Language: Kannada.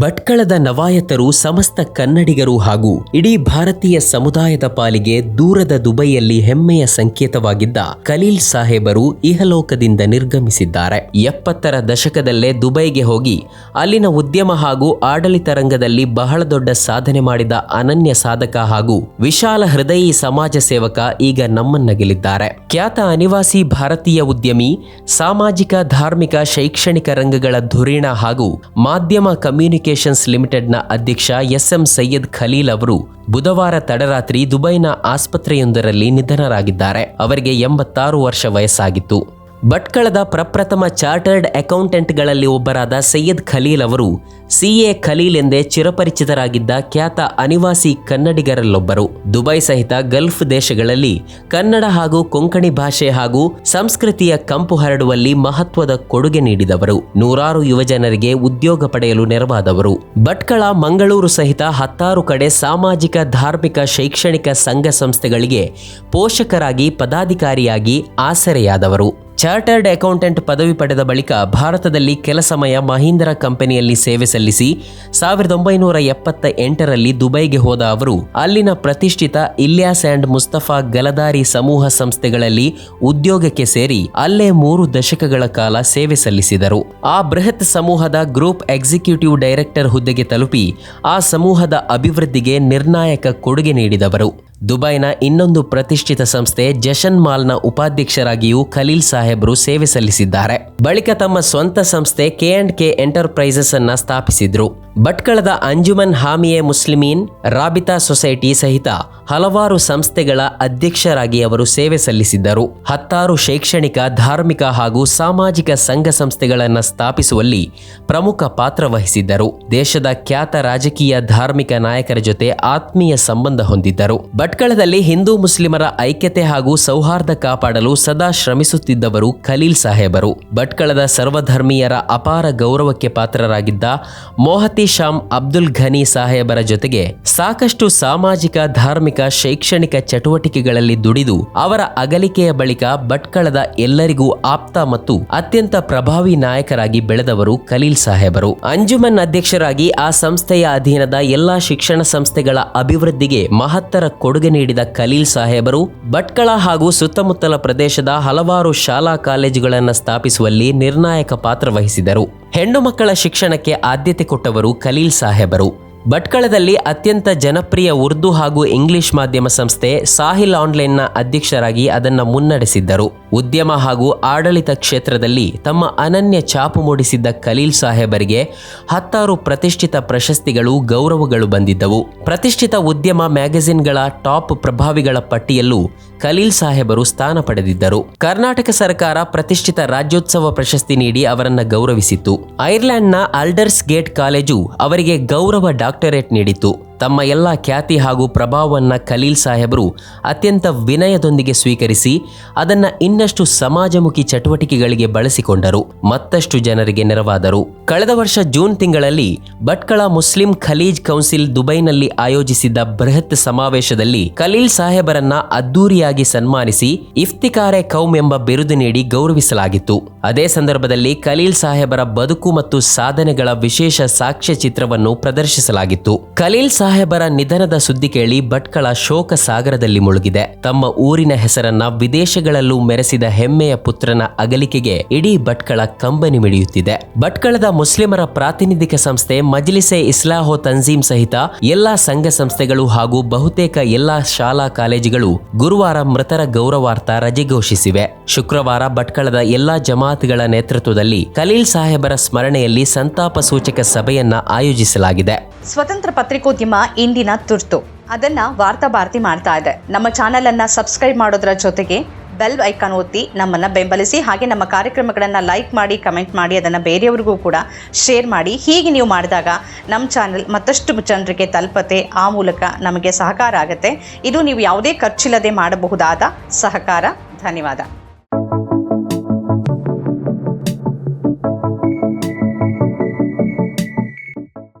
ಭಟ್ಕಳದ ನವಾಯತರು ಸಮಸ್ತ ಕನ್ನಡಿಗರು ಹಾಗೂ ಇಡೀ ಭಾರತೀಯ ಸಮುದಾಯದ ಪಾಲಿಗೆ ದೂರದ ದುಬೈಯಲ್ಲಿ ಹೆಮ್ಮೆಯ ಸಂಕೇತವಾಗಿದ್ದ ಖಲೀಲ್ ಸಾಹೇಬರು ಇಹಲೋಕದಿಂದ ನಿರ್ಗಮಿಸಿದ್ದಾರೆ. ಎಪ್ಪತ್ತರ ದಶಕದಲ್ಲೇ ದುಬೈಗೆ ಹೋಗಿ ಅಲ್ಲಿನ ಉದ್ಯಮ ಹಾಗೂ ಆಡಳಿತ ರಂಗದಲ್ಲಿ ಬಹಳ ದೊಡ್ಡ ಸಾಧನೆ ಮಾಡಿದ ಅನನ್ಯ ಸಾಧಕ ಹಾಗೂ ವಿಶಾಲ ಹೃದಯಿ ಸಮಾಜ ಸೇವಕ ಈಗ ನಮ್ಮನ್ನಗೆಲಿದ್ದಾರೆ. ಖ್ಯಾತ ಅನಿವಾಸಿ ಭಾರತೀಯ ಉದ್ಯಮಿ, ಸಾಮಾಜಿಕ, ಧಾರ್ಮಿಕ, ಶೈಕ್ಷಣಿಕ ರಂಗಗಳ ಧುರೀಣ ಹಾಗೂ ಮಾಧ್ಯಮ ಕಮ್ಯುನಿಕೇಷನ್ಸ್ ಲಿಮಿಟೆಡ್ನ ಅಧ್ಯಕ್ಷ ಎಸ್ಎಂ ಸೈಯದ್ ಖಲೀಲ್ ಅವರು ಬುಧವಾರ ತಡರಾತ್ರಿ ದುಬೈನ ಆಸ್ಪತ್ರೆಯೊಂದರಲ್ಲಿ ನಿಧನರಾಗಿದ್ದಾರೆ. ಅವರಿಗೆ ಎಂಬತ್ತಾರು ವರ್ಷ ವಯಸ್ಸಾಗಿತ್ತು. ಭಟ್ಕಳದ ಪ್ರಪ್ರಥಮ ಚಾರ್ಟರ್ಡ್ ಅಕೌಂಟೆಂಟ್ಗಳಲ್ಲಿ ಒಬ್ಬರಾದ ಸೈಯದ್ ಖಲೀಲ್ ಅವರು ಸಿಎ ಖಲೀಲ್ ಎಂದೇ ಚಿರಪರಿಚಿತರಾಗಿದ್ದ ಖ್ಯಾತ ಅನಿವಾಸಿ ಕನ್ನಡಿಗರಲ್ಲೊಬ್ಬರು. ದುಬೈ ಸಹಿತ ಗಲ್ಫ್ ದೇಶಗಳಲ್ಲಿ ಕನ್ನಡ ಹಾಗೂ ಕೊಂಕಣಿ ಭಾಷೆ ಹಾಗೂ ಸಂಸ್ಕೃತಿಯ ಕಂಪು ಹರಡುವಲ್ಲಿ ಮಹತ್ವದ ಕೊಡುಗೆ ನೀಡಿದವರು. ನೂರಾರು ಯುವಜನರಿಗೆ ಉದ್ಯೋಗ ಪಡೆಯಲು ನೆರವಾದವರು. ಭಟ್ಕಳ ಮಂಗಳೂರು ಸಹಿತ ಹತ್ತಾರು ಕಡೆ ಸಾಮಾಜಿಕ, ಧಾರ್ಮಿಕ, ಶೈಕ್ಷಣಿಕ ಸಂಘ ಸಂಸ್ಥೆಗಳಿಗೆ ಪೋಷಕರಾಗಿ, ಪದಾಧಿಕಾರಿಯಾಗಿ ಆಸರೆಯಾದವರು. ಚಾರ್ಟರ್ಡ್ ಅಕೌಂಟೆಂಟ್ ಪದವಿ ಪಡೆದ ಬಳಿಕ ಭಾರತದಲ್ಲಿ ಕೆಲ ಸಮಯ ಮಹೀಂದ್ರ ಕಂಪನಿಯಲ್ಲಿ ಸೇವೆ ಸಲ್ಲಿಸಿ ಸಾವಿರದ ಒಂಬೈನೂರ ಎಪ್ಪತ್ತ ಎಂಟರಲ್ಲಿ ದುಬೈಗೆ ಹೋದ ಅವರು, ಅಲ್ಲಿನ ಪ್ರತಿಷ್ಠಿತ ಇಲ್ಯಾಸ್ ಆ್ಯಂಡ್ ಮುಸ್ತಫಾ ಗಲದಾರಿ ಸಮೂಹ ಸಂಸ್ಥೆಗಳಲ್ಲಿ ಉದ್ಯೋಗಕ್ಕೆ ಸೇರಿ ಅಲ್ಲೇ ಮೂರು ದಶಕಗಳ ಕಾಲ ಸೇವೆ ಸಲ್ಲಿಸಿದರು. ಆ ಬೃಹತ್ ಸಮೂಹದ ಗ್ರೂಪ್ ಎಕ್ಸಿಕ್ಯೂಟಿವ್ ಡೈರೆಕ್ಟರ್ ಹುದ್ದೆಗೆ ತಲುಪಿ ಆ ಸಮೂಹದ ಅಭಿವೃದ್ಧಿಗೆ ನಿರ್ಣಾಯಕ ಕೊಡುಗೆ ನೀಡಿದವರು. ದುಬೈನ ಇನ್ನೊಂದು ಪ್ರತಿಷ್ಠಿತ ಸಂಸ್ಥೆ ಜಶನ್ ಮಾಲ್ನ ಉಪಾಧ್ಯಕ್ಷರಾಗಿಯೂ ಖಲೀಲ್ ಸಾಹೇಬ್ರು ಸೇವೆ ಸಲ್ಲಿಸಿದ್ದಾರೆ. ಬಳಿಕ ತಮ್ಮ ಸ್ವಂತ ಸಂಸ್ಥೆ ಕೆ ಅಂಡ್ ಕೆ ಎಂಟರ್ಪ್ರೈಸಸ್ ಅನ್ನ ಸ್ಥಾಪಿಸಿದ್ರು. ಭಟ್ಕಳದ ಅಂಜುಮನ್ ಹಾಮಿಯೆ ಮುಸ್ಲಿಮೀನ್ ರಾಬಿತಾ ಸೊಸೈಟಿ ಸಹಿತ ಹಲವಾರು ಸಂಸ್ಥೆಗಳ ಅಧ್ಯಕ್ಷರಾಗಿ ಅವರು ಸೇವೆ ಸಲ್ಲಿಸಿದ್ದರು. ಹತ್ತಾರು ಶೈಕ್ಷಣಿಕ, ಧಾರ್ಮಿಕ ಹಾಗೂ ಸಾಮಾಜಿಕ ಸಂಘ ಸಂಸ್ಥೆಗಳನ್ನು ಸ್ಥಾಪಿಸುವಲ್ಲಿ ಪ್ರಮುಖ ಪಾತ್ರ ವಹಿಸಿದ್ದರು. ದೇಶದ ಖ್ಯಾತ ರಾಜಕೀಯ, ಧಾರ್ಮಿಕ ನಾಯಕರ ಜೊತೆ ಆತ್ಮೀಯ ಸಂಬಂಧ ಹೊಂದಿದ್ದರು. ಭಟ್ಕಳದಲ್ಲಿ ಹಿಂದೂ ಮುಸ್ಲಿಮರ ಐಕ್ಯತೆ ಹಾಗೂ ಸೌಹಾರ್ದ ಕಾಪಾಡಲು ಸದಾ ಶ್ರಮಿಸುತ್ತಿದ್ದವರು ಖಲೀಲ್ ಸಾಹೇಬರು. ಭಟ್ಕಳದ ಸರ್ವಧರ್ಮೀಯರ ಅಪಾರ ಗೌರವಕ್ಕೆ ಪಾತ್ರರಾಗಿದ್ದ ಮೋಹತಿ ಶಾಮ್ ಅಬ್ದುಲ್ ಘನಿ ಸಾಹೇಬರ ಜೊತೆಗೆ ಸಾಕಷ್ಟು ಸಾಮಾಜಿಕ, ಧಾರ್ಮಿಕ, ಶೈಕ್ಷಣಿಕ ಚಟುವಟಿಕೆಗಳಲ್ಲಿ ದುಡಿದು ಅವರ ಅಗಲಿಕೆಯ ಬಳಿಕ ಭಟ್ಕಳದ ಎಲ್ಲರಿಗೂ ಆಪ್ತ ಮತ್ತು ಅತ್ಯಂತ ಪ್ರಭಾವಿ ನಾಯಕರಾಗಿ ಬೆಳೆದವರು ಖಲೀಲ್ ಸಾಹೇಬರು. ಅಂಜುಮನ್ ಅಧ್ಯಕ್ಷರಾಗಿ ಆ ಸಂಸ್ಥೆಯ ಅಧೀನದ ಎಲ್ಲಾ ಶಿಕ್ಷಣ ಸಂಸ್ಥೆಗಳ ಅಭಿವೃದ್ಧಿಗೆ ಮಹತ್ತರ ಕೊಡುಗೆ ನೀಡಿದ ಖಲೀಲ್ ಸಾಹೇಬರು ಭಟ್ಕಳ ಹಾಗೂ ಸುತ್ತಮುತ್ತಲ ಪ್ರದೇಶದ ಹಲವಾರು ಶಾಲಾ ಕಾಲೇಜುಗಳನ್ನು ಸ್ಥಾಪಿಸುವಲ್ಲಿ ನಿರ್ಣಾಯಕ ಪಾತ್ರ ವಹಿಸಿದರು. ಹೆಣ್ಣು ಮಕ್ಕಳ ಶಿಕ್ಷಣಕ್ಕೆ ಆದ್ಯತೆ ಕೊಟ್ಟವರು ಖಲೀಲ್ ಸಾಹೇಬರು. ಭಟ್ಕಳದಲ್ಲಿ ಅತ್ಯಂತ ಜನಪ್ರಿಯ ಉರ್ದು ಹಾಗೂ ಇಂಗ್ಲಿಷ್ ಮಾಧ್ಯಮ ಸಂಸ್ಥೆ ಸಾಹಿಲ್ ಆನ್ಲೈನ್ನ ಅಧ್ಯಕ್ಷರಾಗಿ ಅದನ್ನ ಮುನ್ನಡೆಸಿದ್ದರು. ಉದ್ಯಮ ಹಾಗೂ ಆಡಳಿತ ಕ್ಷೇತ್ರದಲ್ಲಿ ತಮ್ಮ ಅನನ್ಯ ಛಾಪು ಮೂಡಿಸಿದ್ದ ಖಲೀಲ್ ಸಾಹೇಬರಿಗೆ ಹತ್ತಾರು ಪ್ರತಿಷ್ಠಿತ ಪ್ರಶಸ್ತಿಗಳು, ಗೌರವಗಳು ಬಂದಿದ್ದವು. ಪ್ರತಿಷ್ಠಿತ ಉದ್ಯಮ ಮ್ಯಾಗಜಿನ್ಗಳ ಟಾಪ್ ಪ್ರಭಾವಿಗಳ ಪಟ್ಟಿಯಲ್ಲೂ ಖಲೀಲ್ ಸಾಹೇಬರು ಸ್ಥಾನ ಪಡೆದಿದ್ದರು. ಕರ್ನಾಟಕ ಸರ್ಕಾರ ಪ್ರತಿಷ್ಠಿತ ರಾಜ್ಯೋತ್ಸವ ಪ್ರಶಸ್ತಿ ನೀಡಿ ಅವರನ್ನ ಗೌರವಿಸಿತ್ತು. ಐರ್ಲೆಂಡ್ನ ಆಲ್ಡರ್ಸ್ ಗೇಟ್ ಕಾಲೇಜು ಅವರಿಗೆ ಗೌರವ ಡಾಕ್ಟರೇಟ್ ನೀಡಿತು ತಮ್ಮ ಎಲ್ಲ ಖ್ಯಾತಿ ಹಾಗೂ ಪ್ರಭಾವವನ್ನು ಖಲೀಲ್ ಸಾಹೇಬರು ಅತ್ಯಂತ ವಿನಯದೊಂದಿಗೆ ಸ್ವೀಕರಿಸಿ ಅದನ್ನು ಇನ್ನಷ್ಟು ಸಮಾಜಮುಖಿ ಚಟುವಟಿಕೆಗಳಿಗೆ ಬಳಸಿಕೊಂಡರು. ಮತ್ತಷ್ಟು ಜನರಿಗೆ ನೆರವಾದರು. ಕಳೆದ ವರ್ಷ ಜೂನ್ ತಿಂಗಳಲ್ಲಿ ಭಟ್ಕಳ ಮುಸ್ಲಿಂ ಖಲೀಜ್ ಕೌನ್ಸಿಲ್ ದುಬೈನಲ್ಲಿ ಆಯೋಜಿಸಿದ್ದ ಬೃಹತ್ ಸಮಾವೇಶದಲ್ಲಿ ಖಲೀಲ್ ಸಾಹೇಬರನ್ನ ಅದ್ದೂರಿಯಾಗಿ ಸನ್ಮಾನಿಸಿ ಇಫ್ತಿಕಾರೆ ಕೌಮ್ ಎಂಬ ಬಿರುದು ನೀಡಿ ಗೌರವಿಸಲಾಗಿತ್ತು. ಅದೇ ಸಂದರ್ಭದಲ್ಲಿ ಖಲೀಲ್ ಸಾಹೇಬರ ಬದುಕು ಮತ್ತು ಸಾಧನೆಗಳ ವಿಶೇಷ ಸಾಕ್ಷ್ಯ ಚಿತ್ರವನ್ನು ಪ್ರದರ್ಶಿಸಲಾಗಿತ್ತು. ಖಲೀಲ್ ಸಾಹೇಬರ ನಿಧನದ ಸುದ್ದಿ ಕೇಳಿ ಭಟ್ಕಳ ಶೋಕ ಸಾಗರದಲ್ಲಿ ಮುಳುಗಿದೆ. ತಮ್ಮ ಊರಿನ ಹೆಸರನ್ನ ವಿದೇಶಗಳಲ್ಲೂ ಮೆರೆಸಿದ ಹೆಮ್ಮೆಯ ಪುತ್ರನ ಅಗಲಿಕೆಗೆ ಇಡೀ ಭಟ್ಕಳ ಕಂಬನಿ ಮಿಡಿಯುತ್ತಿದೆ. ಭಟ್ಕಳದ ಮುಸ್ಲಿಮರ ಪ್ರಾತಿನಿಧಿಕ ಸಂಸ್ಥೆ ಮಜ್ಲಿಸೆ ಇಸ್ಲಾಹೋ ತಂಜೀಮ್ ಸಹಿತ ಎಲ್ಲಾ ಸಂಘ ಸಂಸ್ಥೆಗಳು ಹಾಗೂ ಬಹುತೇಕ ಎಲ್ಲಾ ಶಾಲಾ ಕಾಲೇಜುಗಳು ಗುರುವಾರ ಮೃತರ ಗೌರವಾರ್ಥ ರಜೆ ಘೋಷಿಸಿವೆ. ಶುಕ್ರವಾರ ಭಟ್ಕಳದ ಎಲ್ಲಾ ಜಮಾತ್ಗಳ ನೇತೃತ್ವದಲ್ಲಿ ಖಲೀಲ್ ಸಾಹೇಬರ ಸ್ಮರಣೆಯಲ್ಲಿ ಸಂತಾಪ ಸೂಚಕ ಸಭೆಯನ್ನ ಆಯೋಜಿಸಲಾಗಿದೆ. ಸ್ವತಂತ್ರ ಪತ್ರಿಕೋದ್ಯಮ ಇಂದಿನ ತುರ್ತು. ಅದನ್ನ ವಾರ್ತಾ ಭಾರತಿ ಮಾಡ್ತಾ ಇದೆ. ನಮ್ಮ ಚಾನೆಲ್ ಅನ್ನ ಸಬ್ಸ್ಕ್ರೈಬ್ ಮಾಡೋದ್ರ ಜೊತೆಗೆ ಬೆಲ್ ಐಕಾನ್ ಒತ್ತಿ ನಮ್ಮನ್ನ ಬೆಂಬಲಿಸಿ ಹಾಗೆ ನಮ್ಮ ಕಾರ್ಯಕ್ರಮಗಳನ್ನು ಲೈಕ್ ಮಾಡಿ ಕಮೆಂಟ್ ಮಾಡಿ, ಅದನ್ನು ಬೇರೆಯವ್ರಿಗೂ ಕೂಡ ಶೇರ್ ಮಾಡಿ. ಹೀಗೆ ನೀವು ಮಾಡಿದಾಗ ನಮ್ಮ ಚಾನೆಲ್ ಮತ್ತಷ್ಟು ಜನರಿಗೆ ತಲುಪತೆ ಆ ಮೂಲಕ ನಮಗೆ ಸಹಕಾರ ಆಗುತ್ತೆ. ಇದು ನೀವು ಯಾವುದೇ ಖರ್ಚಿಲ್ಲದೆ ಮಾಡಬಹುದಾದ ಸಹಕಾರ. ಧನ್ಯವಾದ.